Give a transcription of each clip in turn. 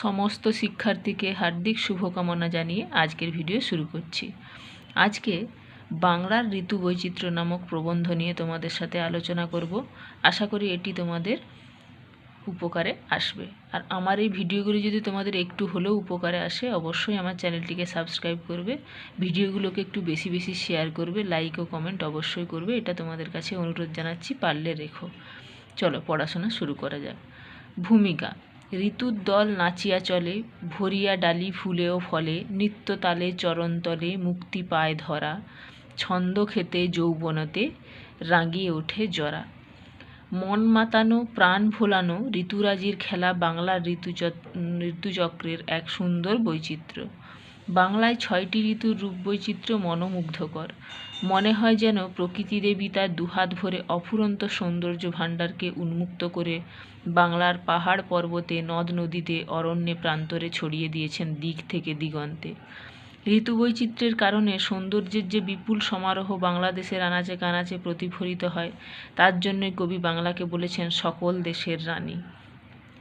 সমস্ত শিক্ষার্থীকে হার্দিক শুভকামনা জানিয়ে আজকের ভিডিও শুরু করছি। আজকে বাংলার ঋতু বৈচিত্র্য নামক প্রবন্ধ নিয়ে তোমাদের সাথে আলোচনা করব। আশা করি এটি তোমাদের উপকারে আসবে। আর আমার এই ভিডিওগুলি যদি তোমাদের একটু হলেও উপকারে আসে, অবশ্যই আমার চ্যানেলটিকে সাবস্ক্রাইব করবে, ভিডিওগুলোকে একটু বেশি বেশি শেয়ার করবে লাইক ও কমেন্ট অবশ্যই করবে, এটা তোমাদের কাছে অনুরোধ জানাচ্ছি, পারলে রেখো। চলো পড়াশোনা শুরু করা যাক। ভূমিকা। ঋতুর দল নাচিয়া চলে, ভরিয়া ডালি ফুলে ও ফলে, নৃত্যতালে চরণতলে মুক্তি পায় ধরা, ছন্দ খেতে যৌবনতে রাঙিয়ে ওঠে জরা। মন মাতানো, প্রাণ ভোলানো ঋতুরাজির খেলা বাংলার ঋতুচ ঋতুচক্রের এক সুন্দর বৈচিত্র্য। বাংলায় ছয়টি ঋতুর রূপ বৈচিত্র্য মনোমুগ্ধকর। মনে হয় যেন প্রকৃতি দেবী তার দুহাত ভরে অফুরন্ত সৌন্দর্য ভাণ্ডারকে উন্মুক্ত করে বাংলার পাহাড় পর্বতে, নদ নদীতে, অরণ্যে, প্রান্তরে ছড়িয়ে দিয়েছেন দিক থেকে দিগন্তে। ঋতু বৈচিত্র্যের কারণে সৌন্দর্যের যে বিপুল সমারোহ বাংলাদেশের আনাচে কানাচে প্রতিফলিত হয়, তার জন্যই কবি বাংলাকে বলেছেন সকল দেশের রানী।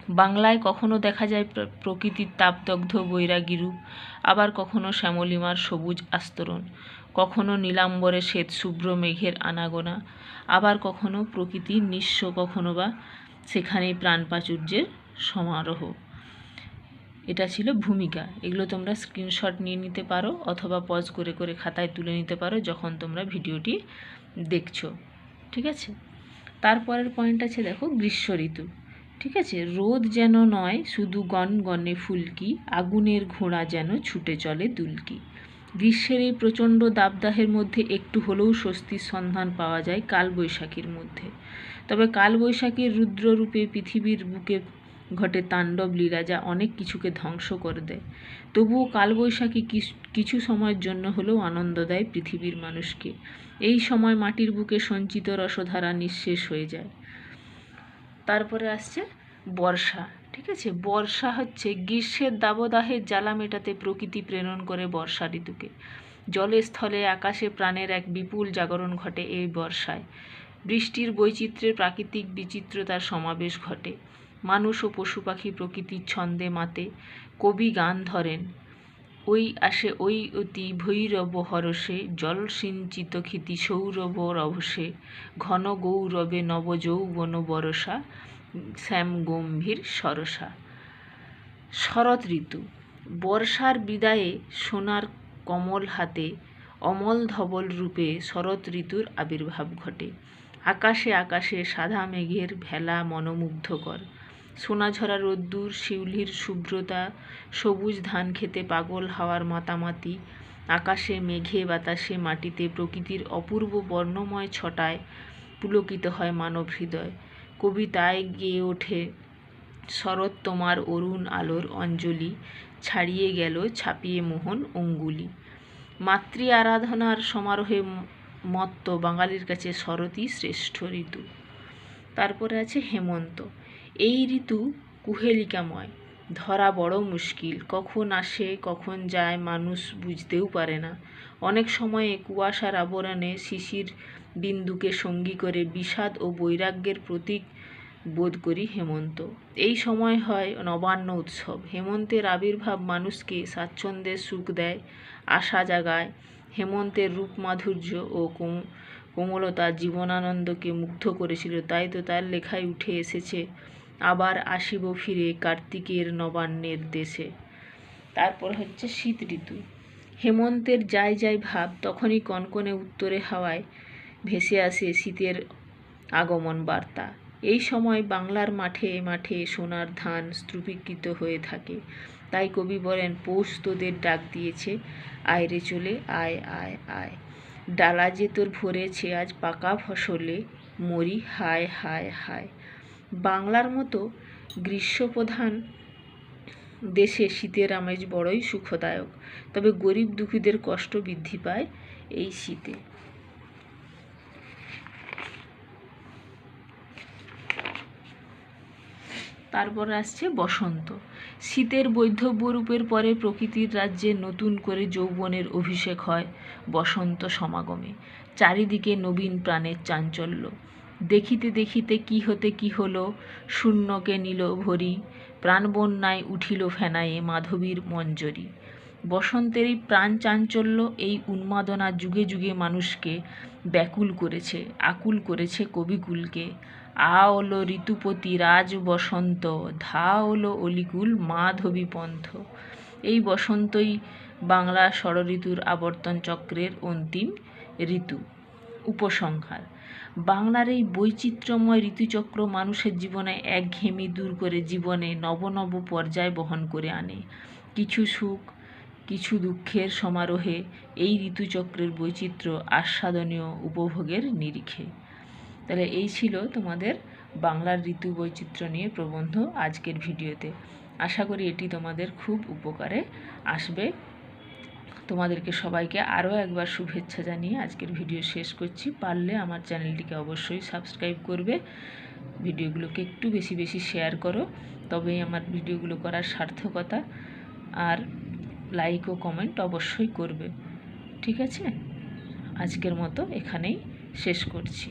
বাংলায় কখনো দেখা যায় প্রকৃতির তাপদগ্ধ বৈরাগী রূপ, আবার কখনো শ্যামলিমার সবুজ আস্তরণ, কখনো নীলাম্বরে শ্বেত শুভ্র মেঘের আনাগোনা, আবার কখনো প্রকৃতির নিঃস্ব কখনো বা সেখানেই প্রাণ প্রাচুর্যের সমারোহ। এটা ছিল ভূমিকা। এগুলো তোমরা স্ক্রিনশট নিয়ে নিতে পারো অথবা পজ করে করে খাতায় তুলে নিতে পারো যখন তোমরা ভিডিওটি দেখছ। ঠিক আছে? তারপরের পয়েন্ট আছে দেখো গ্রীষ্ম ঋতু ঠিক আছে? রোদ যেন নয়, শুধু গন গনে ফুলকি, আগুনের ঘোড়া যেন ছুটে চলে দুলকি। গ্রীষ্মের এই প্রচণ্ড দাবদাহের মধ্যে একটু হলেও স্বস্তির সন্ধান পাওয়া যায় কালবৈশাখীর মধ্যে। তবে কালবৈশাখীর রুদ্ররূপে পৃথিবীর বুকে ঘটে তাণ্ডব লীলা যা অনেক কিছুকে ধ্বংস করে দেয়। তবুও কালবৈশাখী কিছু সময়ের জন্য হলেও আনন্দ দেয় পৃথিবীর মানুষকে। এই সময় মাটির বুকে সঞ্চিত রসধারা নিঃশেষ হয়ে যায়। তারপরে আসছে বর্ষা, ঠিক আছে? বর্ষা হচ্ছে গ্রীষ্মের দাবদাহের জ্বালা মেটাতে প্রকৃতি প্রেরণ করে বর্ষা ঋতুকে। জলে স্থলে আকাশে প্রাণের এক বিপুল জাগরণ ঘটে এই বর্ষায়। বৃষ্টির বৈচিত্র্যের প্রাকৃতিক বিচিত্রতার সমাবেশ ঘটে। মানুষ ও পশু পাখি প্রকৃতির ছন্দে মাতে, কবি গান ধরেন। ওই আসে ওই অতি ভৈরব হরসে জল সিঞ্চিত ক্ষিতি সৌরভ রভসে ঘন গৌরবে নবযৌবন বরসা শ্যাম গম্ভীর সরসা। শরৎ ঋতু। বর্ষার বিদায়ে সোনার কমল হাতে অমল ধবল রূপে শরৎ ঋতুর আবির্ভাব ঘটে। আকাশে আকাশে সাদা মেঘের ভেলা মনোমুগ্ধকর। সোনাঝরা রোদ্দুর, শিউলির শুভ্রতা, সবুজ ধান খেতে পাগল হাওয়ার মাতামাতি, আকাশে মেঘে বাতাসে মাটিতে প্রকৃতির অপূর্ব বর্ণময় ছটায় পুলকিত হয় মানব হৃদয়। কবিতায় গেয়ে ওঠে। শরৎ তোমার অরুণ আলোর অঞ্জলি, ছাড়িয়ে গেল ছাপিয়ে মোহন অঙ্গুলি। মাতৃ আরাধনার সমারোহে মত্ত বাঙালির কাছে শরৎই শ্রেষ্ঠ ঋতু। তারপরে আছে হেমন্ত। এই ঋতু কুহেলিকাময়, ধরা বড় মুশকিল। কখন আসে, কখন যায় মানুষ বুঝতেও পারে না। অনেক সময়ে কুয়াশার আবরণে শিশির বিন্দুকে সঙ্গী করে বিষাদ ও বৈরাগ্যের প্রতীক বোধ করি হেমন্ত। এই সময় হয় নবান্ন উৎসব। হেমন্তের আবির্ভাব মানুষকে স্বাচ্ছন্দ্যের সুখ দেয়, আশা জাগায়। হেমন্তের রূপ মাধুর্য ও কোমলতা জীবনানন্দকে মুগ্ধ করেছিল। তাই তো তার লেখায় উঠে এসেছে, আবার আসিব ফিরে কার্তিকের নবান্নের দেশে। তারপর হচ্ছে শীত ঋতু। হেমন্তের যাই যাই ভাব তখনই কনকনে উত্তরে হাওয়ায় ভেসে আসে শীতের আগমন বার্তা। এই সময় বাংলার মাঠে মাঠে সোনার ধান স্তূপীকৃত হয়ে থাকে। তাই কবি বলেন, পৌষ তোদের ডাক দিয়েছে আয়রে চলে, আয় আয় আয়। ডালা যে তোর ভরেছে, আজ পাকা ফসলে মরি, হায় হায় হায়। বাংলার মতো গ্রীষ্মপ্রধান দেশে শীতের আমেজ বড়ই সুখদায়ক, তবে গরিব দুঃখীদের কষ্ট বৃদ্ধি পায় এই শীতে। তারপর আসছে বসন্ত। শীতের বৈধব্য রূপের পরে প্রকৃতির রাজ্যে নতুন করে যৌবনের অভিষেক হয় বসন্ত সমাগমে। চারিদিকে নবীন প্রাণের চাঞ্চল্য। দেখিতে দেখিতে কি হতে কি হলো, শূন্যকে নিল ভরি প্রাণবন্যায় উঠিল ফেনায়ে মাধবীর মঞ্জরি। বসন্তেরই প্রাণ চাঞ্চল্য এই উন্মাদনা যুগে যুগে মানুষকে ব্যাকুল করেছে, আকুল করেছে কবিকুলকে। আ ওলো ঋতুপতি রাজ বসন্ত ধা ওলো অলিকুল মাধবী পন্থ। এই বসন্তই বাংলা ষড়ঋতুর আবর্তন চক্রের অন্তিম ঋতু। উপসংহার। বাংলার এই বৈচিত্র্যময় ঋতুচক্র মানুষের জীবনে একঘেয়েমি দূর করে জীবনে নব নব পর্যায় বহন করে আনে। কিছু সুখ, কিছু দুঃখের সমারোহে এই ঋতুচক্রের বৈচিত্র্য আস্বাদনীয় উপভোগের নিরিখে। তাহলে এই ছিল তোমাদের বাংলার ঋতু বৈচিত্র্য নিয়ে প্রবন্ধ আজকের ভিডিওতে। আশা করি এটি তোমাদের খুব উপকারে আসবে। তোমাদেরকে সবাইকে আরও একবার শুভেচ্ছা জানিয়ে আজকের ভিডিও শেষ করছি। পারলে আমার চ্যানেলটিকে অবশ্যই সাবস্ক্রাইব করবে। ভিডিওগুলোকে একটু বেশি বেশি শেয়ার করো। তবেই আমার ভিডিওগুলো করার সার্থকতা আর লাইক ও কমেন্ট অবশ্যই করবে। ঠিক আছে? আজকের মতো এখানেই শেষ করছি।